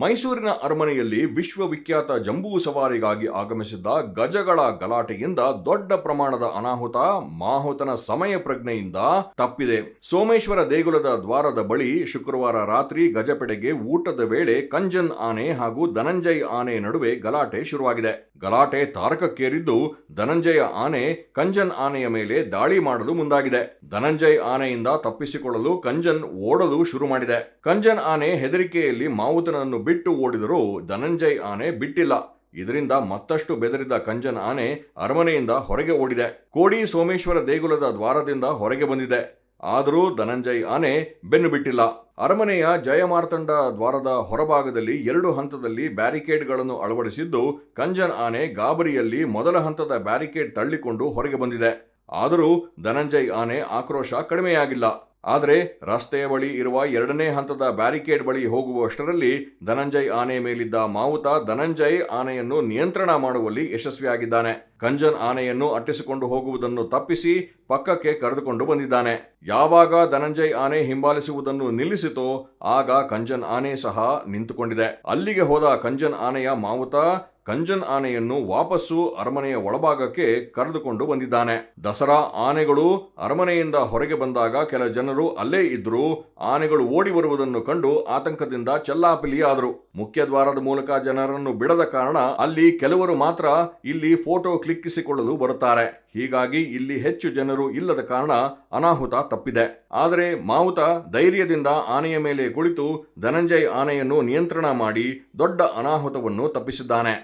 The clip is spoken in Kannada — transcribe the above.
ಮೈಸೂರಿನ ಅರಮನೆಯಲ್ಲಿ ವಿಶ್ವವಿಖ್ಯಾತ ಜಂಬೂ ಸವಾರಿಗಾಗಿ ಆಗಮಿಸಿದ್ದ ಗಜಗಳ ಗಲಾಟೆಯಿಂದ ದೊಡ್ಡ ಪ್ರಮಾಣದ ಅನಾಹುತ, ಮಾಹುತನ ಸಮಯ ಪ್ರಜ್ಞೆಯಿಂದ ತಪ್ಪಿದೆ. ಸೋಮೇಶ್ವರ ದೇಗುಲದ ದ್ವಾರದ ಬಳಿ ಶುಕ್ರವಾರ ರಾತ್ರಿ ಗಜಪಡೆಗೆ ಊಟದ ವೇಳೆ ಕಂಜನ್ ಆನೆ ಹಾಗೂ ಧನಂಜಯ್ ಆನೆ ನಡುವೆ ಗಲಾಟೆ ಶುರುವಾಗಿದೆ. ಗಲಾಟೆ ತಾರಕಕ್ಕೇರಿದ್ದು, ಧನಂಜಯ ಆನೆ ಕಂಜನ್ ಆನೆಯ ಮೇಲೆ ದಾಳಿ ಮಾಡಲು ಮುಂದಾಗಿದೆ. ಧನಂಜಯ್ ಆನೆಯಿಂದ ತಪ್ಪಿಸಿಕೊಳ್ಳಲು ಕಂಜನ್ ಓಡಲು ಶುರು ಮಾಡಿದೆ. ಕಂಜನ್ ಆನೆ ಹೆದರಿಕೆಯಲ್ಲಿ ಮಾವುತನನ್ನು ಬಿಟ್ಟು ಓಡಿದರೂ ಧನಂಜಯ್ ಆನೆ ಬಿಟ್ಟಿಲ್ಲ. ಇದರಿಂದ ಮತ್ತಷ್ಟು ಬೆದರಿದ ಕಂಜನ್ ಆನೆ ಅರಮನೆಯಿಂದ ಹೊರಗೆ ಓಡಿದೆ. ಕೋಡಿ ಸೋಮೇಶ್ವರ ದೇಗುಲದ ದ್ವಾರದಿಂದ ಹೊರಗೆ ಬಂದಿದೆ. ಆದರೂ ಧನಂಜಯ್ ಆನೆ ಬೆನ್ನು ಬಿಟ್ಟಿಲ್ಲ. ಅರಮನೆಯ ಜಯಮಾರ್ತಂಡ ದ್ವಾರದ ಹೊರಭಾಗದಲ್ಲಿ ಎರಡು ಹಂತದಲ್ಲಿ ಬ್ಯಾರಿಕೇಡ್ಗಳನ್ನು ಅಳವಡಿಸಿದ್ದು ಕಂಜನ್ ಆನೆ ಗಾಬರಿಯಲ್ಲಿ ಮೊದಲ ಹಂತದ ಬ್ಯಾರಿಕೇಡ್ ತಳ್ಳಿಕೊಂಡು ಹೊರಗೆ ಬಂದಿದೆ. ಆದರೂ ಧನಂಜಯ್ ಆನೆ ಆಕ್ರೋಶ ಕಡಿಮೆಯಾಗಿಲ್ಲ. ಆದರೆ ರಸ್ತೆಯ ಬಳಿ ಇರುವ ಎರಡನೇ ಹಂತದ ಬ್ಯಾರಿಕೇಡ್ ಬಳಿ ಹೋಗುವಷ್ಟರಲ್ಲಿ ಧನಂಜಯ್ ಆನೆ ಮೇಲಿದ್ದ ಮಾವುತ ಧನಂಜಯ್ ಆನೆಯನ್ನು ನಿಯಂತ್ರಣ ಮಾಡುವಲ್ಲಿ ಯಶಸ್ವಿಯಾಗಿದ್ದಾನೆ. ಕಂಜನ್ ಆನೆಯನ್ನು ಅಟ್ಟಿಸಿಕೊಂಡು ಹೋಗುವುದನ್ನು ತಪ್ಪಿಸಿ ಪಕ್ಕಕ್ಕೆ ಕರೆದುಕೊಂಡು ಬಂದಿದ್ದಾನೆ. ಯಾವಾಗ ಧನಂಜಯ್ ಆನೆ ಹಿಂಬಾಲಿಸುವುದನ್ನು ನಿಲ್ಲಿಸಿತೋ ಆಗ ಕಂಜನ್ ಆನೆ ಸಹ ನಿಂತುಕೊಂಡಿದೆ. ಅಲ್ಲಿಗೆ ಹೋದ ಕಂಜನ್ ಆನೆಯ ಮಾವುತ ಕಂಜನ್ ಆನೆಯನ್ನು ವಾಪಸ್ಸು ಅರಮನೆಯ ಒಳಭಾಗಕ್ಕೆ ಕರೆದುಕೊಂಡು ಬಂದಿದ್ದಾನೆ. ದಸರಾ ಆನೆಗಳು ಅರಮನೆಯಿಂದ ಹೊರಗೆ ಬಂದಾಗ ಕೆಲ ಜನರು ಅಲ್ಲೇ ಇದ್ರು ಆನೆಗಳು ಓಡಿ ಬರುವುದನ್ನು ಕಂಡು ಆತಂಕದಿಂದ ಚೆಲ್ಲಾಪಿಲಿಯಾದರು ಮುಖ್ಯ ದ್ವಾರದ ಮೂಲಕ ಜನರನ್ನು ಬಿಡದ ಕಾರಣ ಅಲ್ಲಿ ಕೆಲವರು ಮಾತ್ರ ಇಲ್ಲಿ ಫೋಟೋ ಕ್ಲಿಕ್ಕಿಸಿಕೊಳ್ಳಲು ಬರುತ್ತಾರೆ. ಹೀಗಾಗಿ ಇಲ್ಲಿ ಹೆಚ್ಚು ಜನರು ಇಲ್ಲದ ಕಾರಣ ಅನಾಹುತ ತಪ್ಪಿದೆ. ಆದರೆ ಮಾವುತ ಧೈರ್ಯದಿಂದ ಆನೆಯ ಮೇಲೆ ಕುಳಿತು ಧನಂಜಯ್ ಆನೆಯನ್ನು ನಿಯಂತ್ರಣ ಮಾಡಿ ದೊಡ್ಡ ಅನಾಹುತವನ್ನು ತಪ್ಪಿಸಿದ್ದಾನೆ.